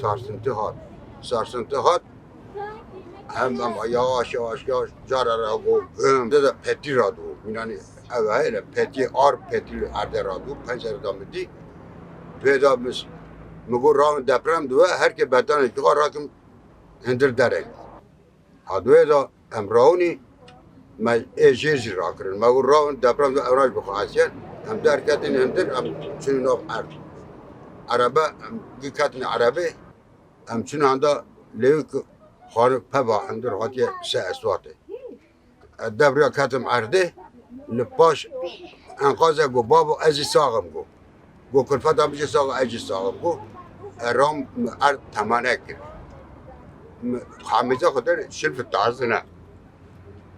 sarsıntı hal. Sarsıntı hal hem ama yavaş yavaş yavaş zarara go hem de peti radu. Yani eve peti ar peti erde radu. Pencere damidi bedamız nugu ram deprem duve herke bedan istiğar rakim hindir derek. Haduve da emrauni me ejezi rakirin me gu ram deprem duve evraj bukhasiyen hem derketin hindir hem çünün of erd araba dikkatin arabi هم شنو عنده ليك خارق بابا هندر هاتي سا اسواته الدبر كتم عرده لباش انقاذ جو بابا ازي ساغم جو جو كل فترة بيجي ساغ اجي ساغم جو رام عرض تمانه كر حامزة خدر شلف التعزنه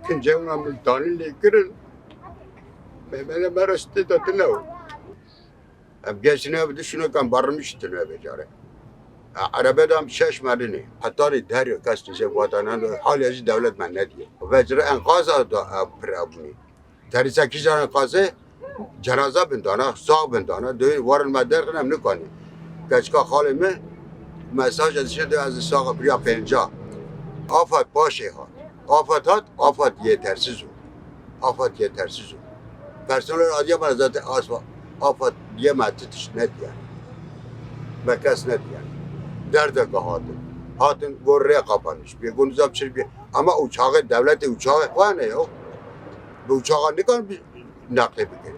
Kince ona müdahale girin. Bana mereste de tınavı. Hep geçine bir düşünü kan barmış tınavı عربه دام شش مرینه حتی در کس نیست وطنان حال از دولت من ندیه. وزیر انقاض پرابونی در سکی جان انقاضه؟ جنازه بندانه ساق بندانه دوی وارن مدر نم نکنی. کچکا من مساج از شده از ساق پریا پینجا آفت باشه ها. آفت هات آفت یه ترسیزو آفت یه ترسیزو پرسنل آدیا برزاد آسفا. آفت یه مدتش ندیه. و کس ندیه. derde kahatın. Hatın gorre kapanış. Bir gunzap çirbi. Ama uçağı, devleti uçağı var ne yok? Bu uçağı ne kadar bir nakle bir kere.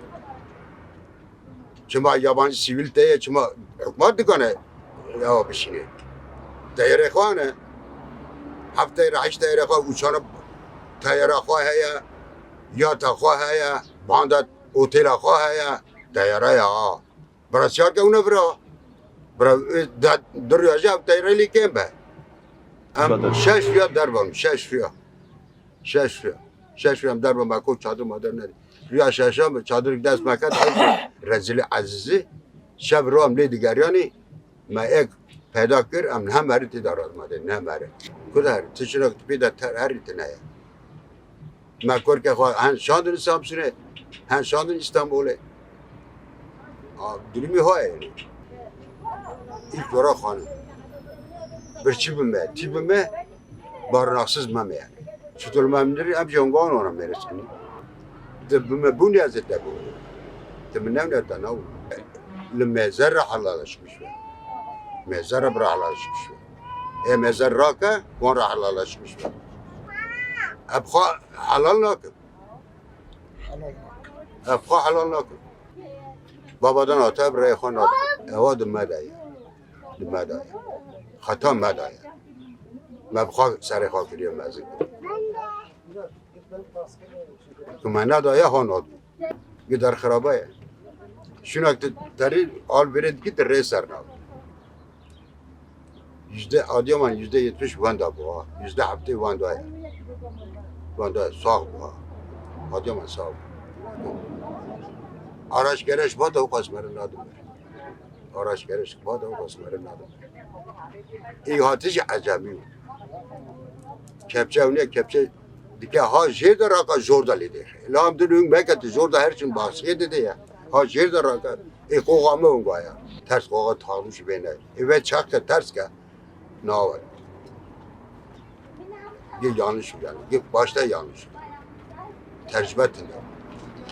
Çıma yabancı sivil diye çıma hükümet dikane ya bir şey. Daire kuane. Haftaya rahiş daire kuane uçana daire kuane ya yata kuane ya bandat otel kuane ya daire ya. Burası yargı ona bırak. که اونه برا برا در یاجه هم تیاره لی کم به هم شش فیا در بام شش فیا شش فیا شش فیا هم در بام بکو چادر مادر ندی ریا شش هم چادر دست مکد رزیل عزیزی شب رو هم لی دیگریانی ما یک پیدا کر ام نه مری تی دارد ماده نه مری کدر تشنک پیدا تر هری تنایا ما کور که خواه هن شاندن سامسونه هن شاندن İstanbul'e dilimi های yani ilk olarak hanım. Bir çibime, çibime barınaksız meme yani. Tutulmamdır, hep yongan ona meresini. Dibime bu nezette bu. Dibime nevlette ne olur. Limezerre halalaşmış ben. Mezerre bir halalaşmış ben. E mezerraka, on halalaşmış ben. Hep halal nakım. Halal nakım. Hep halal nakım. Babadan ata, reyhan nakım. Evadım medeyi at eva dümmedaya dümmedaya hata medaya mebha seri hakiriye mezik Kumana da ya hanad. Gider xarabaya. Şunak tari al vered git reser nav. Yüzde Adıyaman yüzde yetmiş Van'da bu ha. Yüzde hafta Van'da ya. Van'da sağ bu ha. Adıyaman sağ bu. Araç gereç bada o kasmarın adı. Araç gereç bada o kasmarın adı. İhatici acemi. Kepçe ne kepçe dike ha jeder raka zorda lide. Lam dünün mekati zorda her için bahsiye dedi ya. Ha jeder raka e koğamı unga ya. Ters koğa tarmış beni. Evet çakta ters ka. Ne var? Bir yanlış yani. Bir başta yanlış. Tercüme ettin de.